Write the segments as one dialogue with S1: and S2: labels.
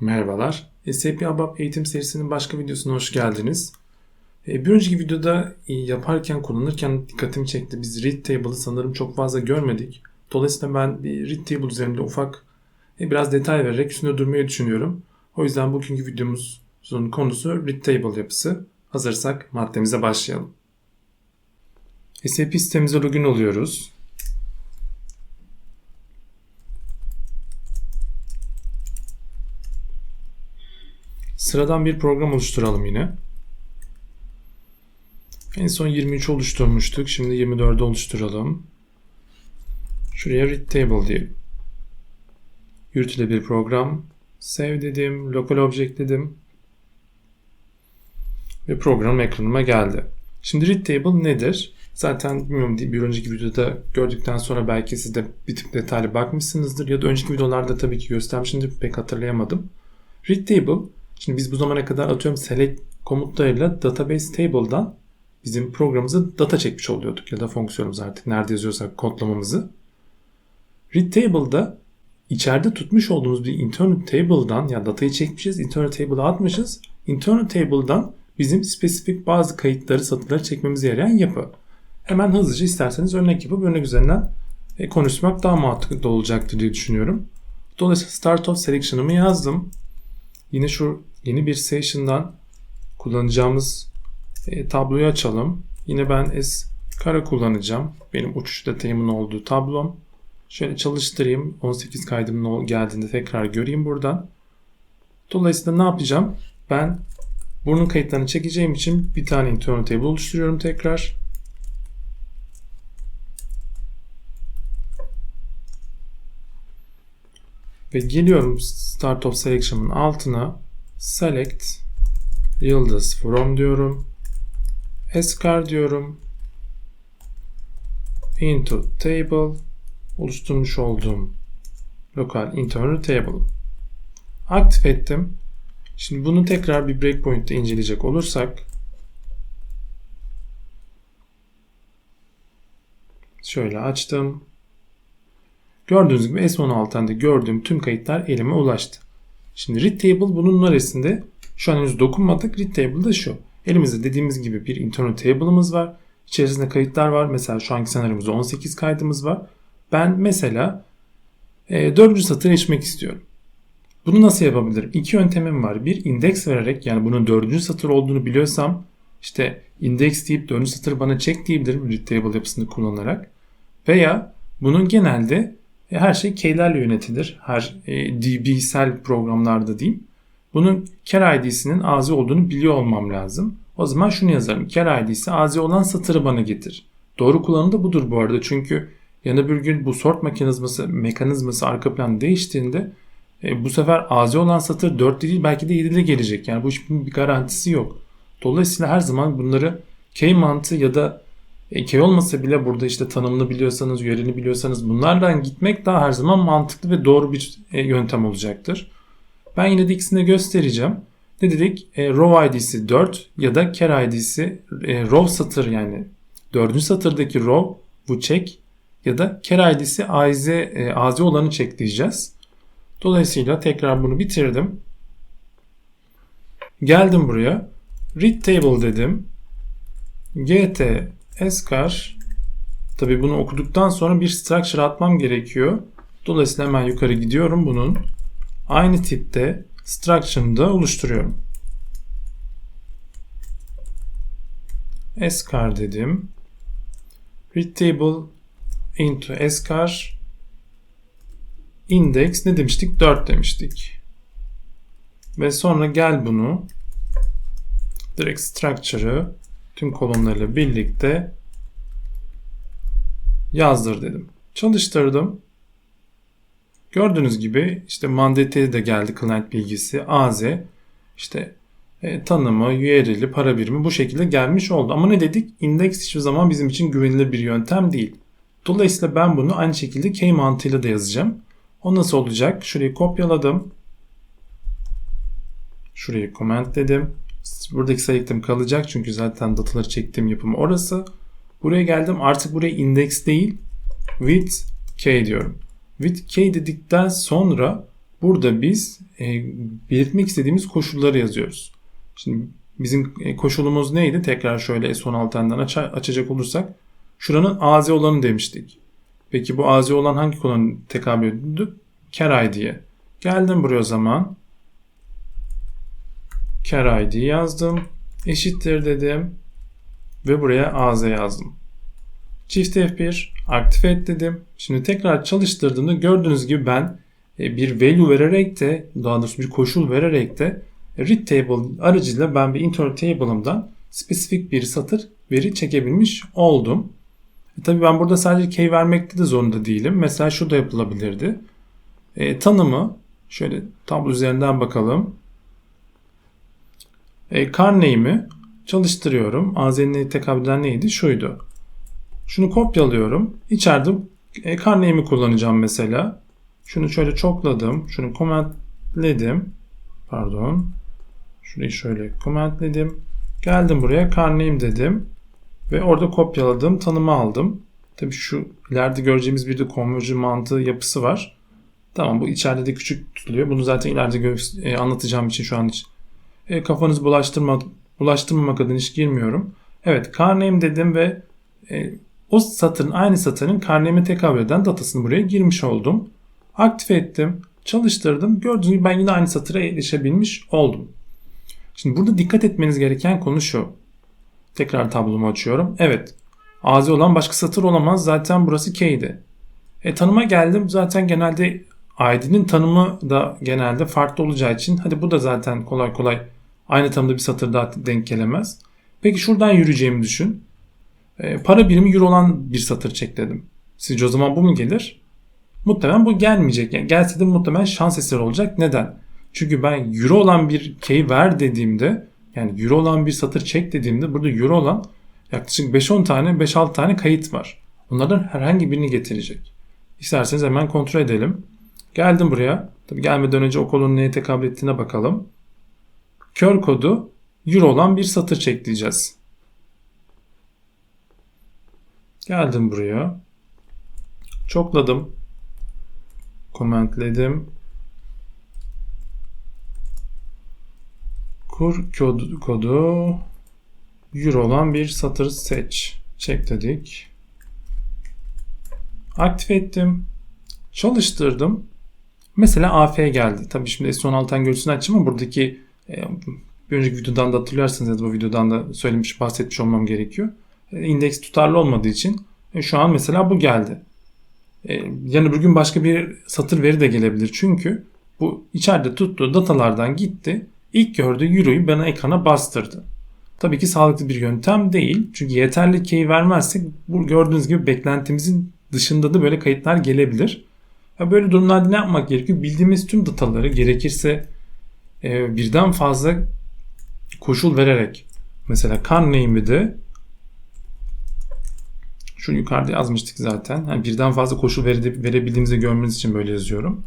S1: Merhabalar. SAP ABAP eğitim serisinin başka videosuna hoş geldiniz. E, Bir önceki videoda e, yaparken, kullanırken dikkatimi çekti. Biz read table'ı sanırım çok fazla görmedik. Dolayısıyla ben bir read table üzerinde ufak e, biraz detay vererek üstünde durmayı düşünüyorum. O yüzden bugünkü videomuzun konusu read table yapısı. Hazırsak maddemize başlayalım. SAP sitemize login oluyoruz. Sıradan bir program oluşturalım yine. En son 23 oluşturmuştuk. Şimdi 24'ü oluşturalım. Şuraya read table diyelim. Yürütülebilir program. Save dedim. Local object dedim. Ve program ekranıma geldi. Şimdi read table nedir? Zaten bilmiyorum bir önceki videoda gördükten sonra belki siz de bir tık detaylı bakmışsınızdır. Ya da önceki videolarda tabii ki göstermişimdir. Pek hatırlayamadım. Read table Şimdi biz bu zamana kadar atıyorum select komutlarıyla database table'dan bizim programımızı data çekmiş oluyorduk ya da fonksiyonumuz artık nerede yazıyorsak kodlamamızı. Read table'da içeride tutmuş olduğumuz bir internal table'dan ya datayı çekmişiz, internal table'a atmışız. Internal table'dan bizim spesifik bazı kayıtları, satırları çekmemize yarayan yapı. Hemen hızlıca isterseniz örnek yapıp örnek üzerinden e, konuşmak daha mantıklı olacaktır diye düşünüyorum. Dolayısıyla start of selection'ımı yazdım. Yine şu yeni bir session'dan kullanacağımız e, tabloyu açalım. Yine ben S kara kullanacağım. Benim uçuş detayımın olduğu tablom. Şöyle çalıştırayım. 18 kaydımın geldiğinde tekrar göreyim buradan. Dolayısıyla ne yapacağım? Ben bunun kayıtlarını çekeceğim için bir tane internal table oluşturuyorum tekrar. Ve geliyorum Start of Selection'ın altına Select Yıldız From diyorum. Escar diyorum. Into Table oluşturmuş olduğum lokal internal table. Aktif ettim. Şimdi bunu tekrar bir breakpoint'te inceleyecek olursak şöyle açtım. Gördüğünüz gibi S16'dan da gördüğüm tüm kayıtlar elime ulaştı. Şimdi read table bunun neresinde? Şu an henüz dokunmadık. Read table da şu. Elimizde dediğimiz gibi bir internal table'ımız var. İçerisinde kayıtlar var. Mesela şu anki senaryomuzda 18 kaydımız var. Ben mesela e, 4. satır geçmek istiyorum. Bunu nasıl yapabilirim? İki yöntemim var. Bir indeks vererek yani bunun 4. satır olduğunu biliyorsam işte indeks deyip 4. satır bana çek diyebilirim read table yapısını kullanarak. Veya bunun genelde e, her şey keylerle yönetilir. Her e, DB'sel programlarda diyeyim. Bunun ker ID'sinin AZ olduğunu biliyor olmam lazım. O zaman şunu yazarım. Ker ID'si AZ olan satırı bana getir. Doğru kullanımı da budur bu arada. Çünkü yana bir gün bu sort mekanizması, mekanizması arka plan değiştiğinde e, bu sefer AZ olan satır 4 değil belki de 7'de gelecek. Yani bu işin bir garantisi yok. Dolayısıyla her zaman bunları key mantığı ya da Eke olmasa bile burada işte tanımını biliyorsanız, yerini biliyorsanız bunlardan gitmek daha her zaman mantıklı ve doğru bir e, yöntem olacaktır. Ben yine de ikisini göstereceğim. Ne dedik? E, row id'si 4 ya da ker id'si e, row satır yani 4. satırdaki row bu check ya da ker id'si az, e, az olanı check diyeceğiz. Dolayısıyla tekrar bunu bitirdim. Geldim buraya. Read table dedim. gt Eskar tabi bunu okuduktan sonra bir structure atmam gerekiyor. Dolayısıyla hemen yukarı gidiyorum bunun. Aynı tipte structure'ını da oluşturuyorum. Eskar dedim. Read table into Eskar index ne demiştik? 4 demiştik. Ve sonra gel bunu direkt structure'ı tüm kolonlarıyla birlikte yazdır dedim. Çalıştırdım. Gördüğünüz gibi işte mandate de geldi client bilgisi AZ işte e, tanımı, URL'i, para birimi bu şekilde gelmiş oldu. Ama ne dedik? Index hiçbir zaman bizim için güvenilir bir yöntem değil. Dolayısıyla ben bunu aynı şekilde key mantığıyla da yazacağım. O nasıl olacak? Şurayı kopyaladım. Şurayı comment dedim. Buradaki sayıklım kalacak çünkü zaten dataları çektiğim yapım orası. Buraya geldim artık buraya index değil with k diyorum. With k dedikten sonra burada biz e, belirtmek istediğimiz koşulları yazıyoruz. Şimdi bizim e, koşulumuz neydi? Tekrar şöyle S16'dan aç açacak olursak şuranın AZ olanı demiştik. Peki bu AZ olan hangi kolonun tekabül ediyordu? Ker ID'ye. Geldim buraya o zaman. Ker ID yazdım. Eşittir dedim. Ve buraya AZ yazdım. Çift F1 aktif et dedim. Şimdi tekrar çalıştırdığımda gördüğünüz gibi ben e, bir value vererek de daha doğrusu bir koşul vererek de read table aracıyla ben bir internal table'ımdan spesifik bir satır veri çekebilmiş oldum. E tabii ben burada sadece key vermekte de zorunda değilim. Mesela şu da yapılabilirdi. E, tanımı şöyle tablo üzerinden bakalım. E, name'i çalıştırıyorum. AZ'nin tekabül eden neydi? Şuydu. Şunu kopyalıyorum. İçeride e, name'i kullanacağım mesela. Şunu şöyle çokladım. Şunu commentledim. Pardon. Şurayı şöyle commentledim. Geldim buraya name dedim. Ve orada kopyaladığım tanımı aldım. Tabii şu ileride göreceğimiz bir de conversion mantığı yapısı var. Tamam bu içeride de küçük tutuluyor. Bunu zaten ileride e, anlatacağım için şu an hiç e, kafanızı bulaştırma, bulaştırmamak adına hiç girmiyorum. Evet car name dedim ve e, o satırın aynı satırın car name'e tekabül eden datasını buraya girmiş oldum. Aktif ettim. Çalıştırdım. Gördüğünüz gibi ben yine aynı satıra erişebilmiş oldum. Şimdi burada dikkat etmeniz gereken konu şu. Tekrar tablomu açıyorum. Evet. AZ olan başka satır olamaz. Zaten burası key'di. E, tanıma geldim. Zaten genelde ID'nin tanımı da genelde farklı olacağı için hadi bu da zaten kolay kolay aynı tanımda bir satır daha denk gelemez. Peki şuradan yürüyeceğimi düşün. E, para birimi euro olan bir satır çek dedim. Sizce o zaman bu mu gelir? Muhtemelen bu gelmeyecek. Yani gelse de muhtemelen şans eseri olacak. Neden? Çünkü ben euro olan bir key ver dediğimde yani euro olan bir satır çek dediğimde burada euro olan yaklaşık 5-10 tane 5-6 tane kayıt var. Bunlardan herhangi birini getirecek. İsterseniz hemen kontrol edelim. Geldim buraya. Tabii gelmeden önce o kolonun neye tekabül ettiğine bakalım. Kör kodu euro olan bir satır çek diyeceğiz. Geldim buraya. Çokladım. Komentledim. Kur kodu, kodu euro olan bir satır seç. Çek dedik. Aktif ettim. Çalıştırdım. Mesela AF geldi. Tabii şimdi S16'dan görüntüsünü açayım ama buradaki bir önceki videodan da hatırlarsınız bu videodan da söylemiş bahsetmiş olmam gerekiyor. E, indeks tutarlı olmadığı için e, şu an mesela bu geldi. E, yani öbür gün başka bir satır veri de gelebilir. Çünkü bu içeride tuttuğu datalardan gitti. İlk gördüğü euroyu bana ekrana bastırdı. Tabii ki sağlıklı bir yöntem değil. Çünkü yeterli key vermezsek bu gördüğünüz gibi beklentimizin dışında da böyle kayıtlar gelebilir. Ya böyle durumlarda ne yapmak gerekiyor? Bildiğimiz tüm dataları gerekirse e, birden fazla koşul vererek mesela can name'i de şu yukarıda yazmıştık zaten. Yani birden fazla koşul vere, verebildiğimizi görmeniz için böyle yazıyorum.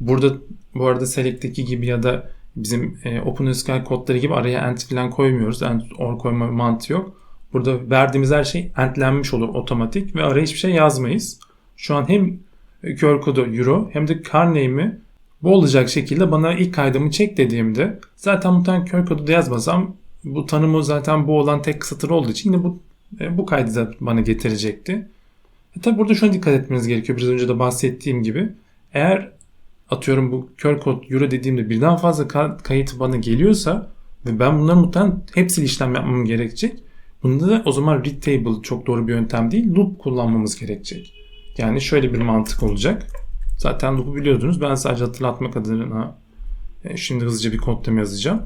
S1: Burada bu arada select'teki gibi ya da bizim e, OpenSQL kodları gibi araya end falan koymuyoruz. End or koyma mantığı yok. Burada verdiğimiz her şey endlenmiş olur otomatik ve araya hiçbir şey yazmayız. Şu an hem kör kodu euro hem de car name'i bu olacak şekilde bana ilk kaydımı çek dediğimde zaten muhtemelen kör kodu da yazmasam bu tanımı zaten bu olan tek satır olduğu için yine bu e, bu kaydı da bana getirecekti. E tabi burada şuna dikkat etmeniz gerekiyor. Biraz önce de bahsettiğim gibi. Eğer atıyorum bu kör kod euro dediğimde birden fazla kayıt bana geliyorsa ve ben bunların muhtemelen hepsiyle işlem yapmam gerekecek. Bunda da o zaman read table çok doğru bir yöntem değil. Loop kullanmamız gerekecek. Yani şöyle bir mantık olacak. Zaten loop'u biliyordunuz. Ben sadece hatırlatmak adına e, şimdi hızlıca bir kodlama yazacağım.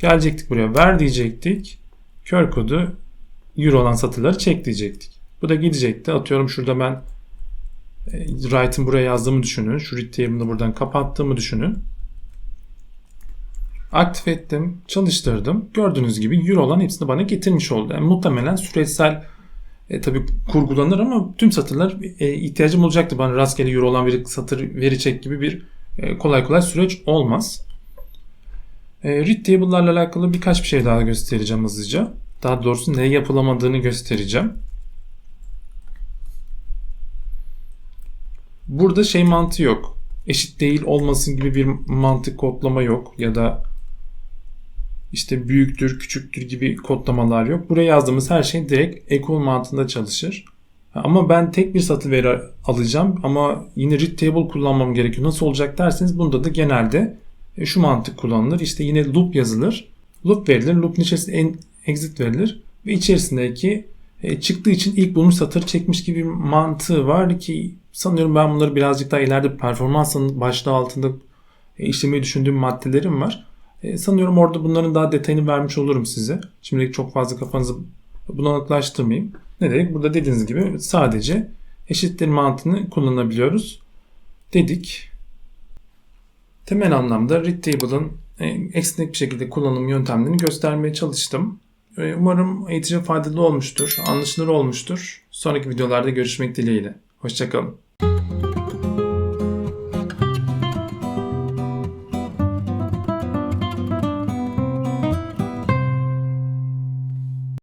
S1: Gelecektik buraya. Ver diyecektik. Kör kodu euro olan satırları çek diyecektik. Bu da gidecekti. Atıyorum şurada ben e, write'ın buraya yazdığımı düşünün. Şu read table'ını buradan kapattığımı düşünün. Aktif ettim, çalıştırdım. Gördüğünüz gibi euro olan hepsini bana getirmiş oldu. Yani muhtemelen süreçsel e, tabii kurgulanır ama tüm satırlar e, ihtiyacım olacaktı. Bana rastgele euro olan bir satır verecek gibi bir e, kolay kolay süreç olmaz. E, read table'larla alakalı birkaç bir şey daha göstereceğim hızlıca. Daha doğrusu ne yapılamadığını göstereceğim. Burada şey mantığı yok. eşit değil olmasın gibi bir mantık kodlama yok ya da işte büyüktür, küçüktür gibi kodlamalar yok. Buraya yazdığımız her şey direkt equal mantığında çalışır. Ama ben tek bir satır veri alacağım ama yine read table kullanmam gerekiyor. Nasıl olacak derseniz bunda da genelde e, şu mantık kullanılır. İşte yine loop yazılır. Loop verilir. Loop'un içerisinde exit verilir. Ve içerisindeki e, çıktığı için ilk bulmuş satır çekmiş gibi bir mantığı var ki sanıyorum ben bunları birazcık daha ileride performansın başlığı altında e, işlemeyi düşündüğüm maddelerim var. E, sanıyorum orada bunların daha detayını vermiş olurum size. Şimdilik çok fazla kafanızı bulanıklaştırmayayım. Ne dedik? Burada dediğiniz gibi sadece eşittir mantığını kullanabiliyoruz dedik. Temel anlamda read table'ın esnek bir şekilde kullanım yöntemlerini göstermeye çalıştım. E, Umarım eğitici faydalı olmuştur, anlaşılır olmuştur. Sonraki videolarda görüşmek dileğiyle. Hoşçakalın.